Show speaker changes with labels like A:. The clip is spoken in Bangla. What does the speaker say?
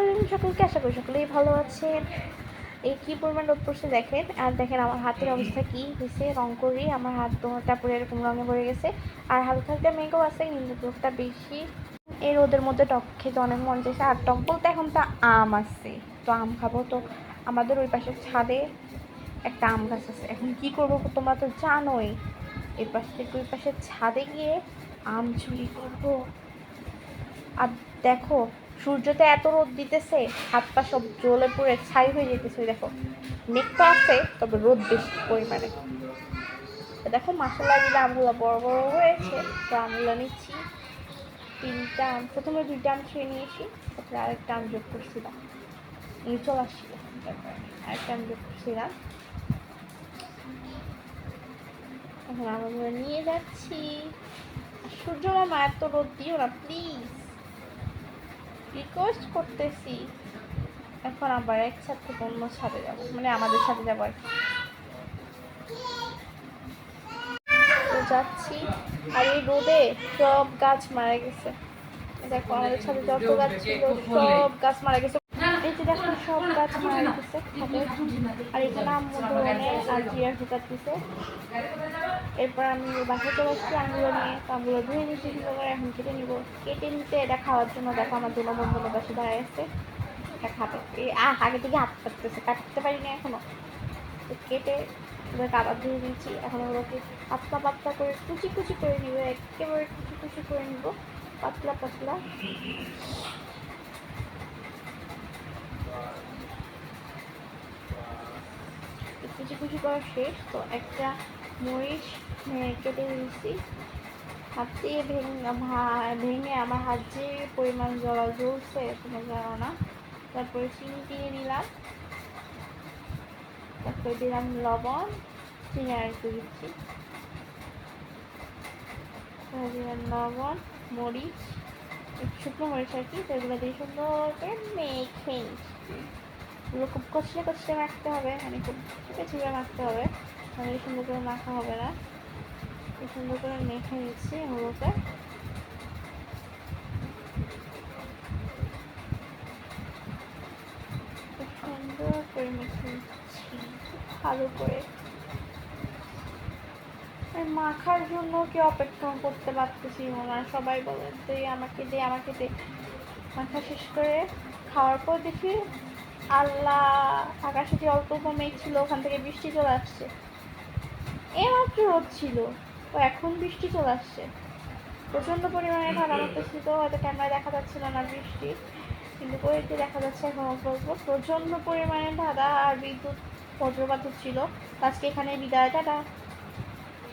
A: আলাইকুম সকলকে আশা করি সকলেই ভালো আছেন। এই কী পরিমাণ রোদ পড়ছে দেখেন? আর দেখেন আমার হাতের অবস্থা কী হয়েছে? রং করি, আমার হাত দোনোটা পুরো এরকম রঙে ভরে গেছে। আর হালকা হালকা মেঘও আছে, কিন্তু রোদটা বেশি। এই রোদের মধ্যে টক খেতে অনেক মন চাইছে। আর টক বলতে এখন তো আম আছে, তো আম খাব। তো আমাদের ওই পাশের ছাদে একটা আম গাছ আছে। এখন কি করব তোমরা তো জানোই, এর পাশ থেকে ওই পাশের ছাদে গিয়ে আম চুরি করব। আর দেখো সূর্যতে এত রোদ দিতেছে, হাত পা সব জ্বলে পড়ে ছাই হয়ে যেতেছে দেখো। মেঘ তো আছে, তবে রোদ বেশি পরিমাণে। দেখো মাসাল্লাহ দিলে আমগুলো বড় বড় হয়েছে। তো আমগুলো নিচ্ছি। তিনটা আম, প্রথমে দুইটা আম খেয়ে নিয়েছি, তারপরে আরেকটা আম যোগ করছিলাম। নিয়ে চলে আসছিল আরেকটা আম যোগ করছিলাম। এখন আমগুলো নিয়ে যাচ্ছি। সূর্য মামা এত রোদ দিও না প্লিজ রিকোয়েস্ট করতেছি। এখন আবার একসাথে অন্য ছাদে যাব। মানে আমাদের সাথে যাব আর যাচ্ছি। আর এই রোদে সব গাছ মারা গেছে। দেখো, আমাদের সাথে যত গাছ ছিল, সব গাছ মারা গেছে। এই যে দেখো, সব গাছ মারা গেছে। আর এখানে আর দিছে এরপর আমি বাসায় চলে আসছি আমগুলো নিয়ে। আমগুলো ধুয়ে নিচ্ছি সুন্দর করে এখন কেটে নিবো। কেটে নিতে এটা খাওয়ার জন্য দেখো আমার দুটো বন্ধু পাশে দাঁড়ায় আছে। এটা খাবে। এই আহ, আগে থেকে হাত কাটতেছে কাটতে পারি না এখনও। তো কেটে ওদেরকে আবার ধুয়ে নিচ্ছি এখন ওগুলোকে পাতলা পাতলা করে কুচি কুচি করে নিব একেবারে কুচি কুচি করে নিব। পাতলা পাতলা। কুচি করা শেষ, তো একটা মরিচ কেটে দিয়েছি হাত দিয়ে ভেঙে আমার হাত যে পরিমাণ জল জ্বলছে তোমরা জানো না। তারপরে চিনি দিয়ে দিলাম। তারপরে দিলাম লবণ, চিনি আর একটু দিচ্ছি। দিলাম লবণ, মরিচ, শুকনো মরিচ আর কি, তো এগুলো দিয়ে সুন্দর করে মেখে নিচ্ছি। এগুলো খুব কষলে কষলে মাখতে হবে মানে খুব চিপে চিপে মাখতে হবে। তাহলে সুন্দর করে মাখা হবে না। সুন্দর করে মেখে নিচ্ছি এগুলোকে। খুব সুন্দর করে মেখে নিচ্ছি ভালো করে। মাখার জন্য কেউ অপেক্ষা করতে পারতেছি না? সবাই বলে দে আমাকে দে আমাকে দে। মাখা শেষ করে খাওয়ার পর দেখি আল্লাহ আকাশে যে অল্প অল্প মেঘ ছিল, ওখান থেকে বৃষ্টি চলে আসছে। এইমাত্র রোদ ছিল, তো এখন বৃষ্টি চলে আসছে। প্রচণ্ড পরিমাণে ঠান্ডা করতেছি তো, হয়তো ক্যামেরায় দেখা যাচ্ছিল না বৃষ্টি, কিন্তু কয়েকটি দেখা যাচ্ছে এখন অল্প প্রচণ্ড পরিমাণে ঠান্ডা আর বিদ্যুৎ বজ্রপাত তো আজকে এখানে বিদায়, টাটা।